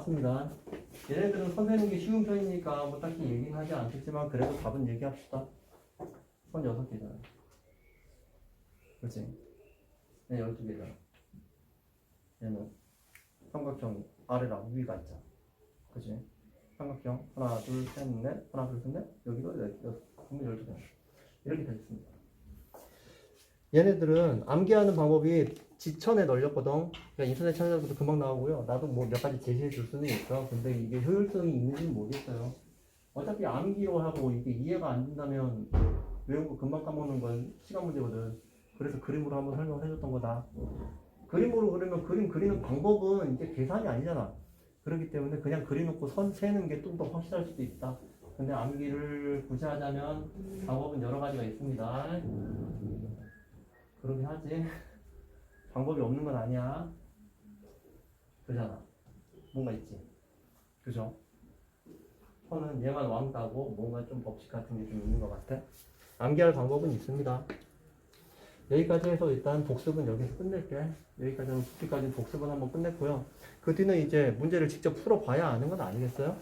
맞습니다. 얘네들은 선 세는 게 쉬운 편이니까 뭐 딱히 얘기는 하지 않겠지만 그래도 답은 얘기합시다. 선 6개잖아. 그렇지? 얘 12개잖아. 얘는 삼각형 아래랑 위가 있잖아. 그치? 삼각형 하나 둘 셋 넷 하나 둘 셋 넷 여기도 넷 여섯 그러면 12개 이렇게 되겠습니다. 얘네들은 암기하는 방법이 지천에 널렸거든. 그러니까 인터넷 찾아봐도 금방 나오고요. 나도 뭐 몇 가지 제시해 줄 수는 있어. 근데 이게 효율성이 있는지는 모르겠어요. 어차피 암기로 하고 이게 이해가 안 된다면 거 금방 까먹는 건 시간 문제거든. 그래서 그림으로 한번 설명을 해줬던 거다. 그림으로 그리면 그림 그리는 방법은 이제 계산이 아니잖아. 그렇기 때문에 그냥 그려놓고 선 세는 게 좀 더 확실할 수도 있다. 근데 암기를 굳이 하자면 방법은 여러 가지가 있습니다. 그러긴 하지. 방법이 없는 건 아니야. 그잖아. 뭔가 있지. 그죠? 선은 얘만 왕따고 뭔가 좀 법칙 같은 게 좀 있는 것 같아. 암기할 방법은 있습니다. 여기까지 해서 일단 복습은 여기서 끝낼게. 여기까지는 숙제까지 복습은 한번 끝냈고요. 그 뒤는 이제 문제를 직접 풀어봐야 아는 건 아니겠어요?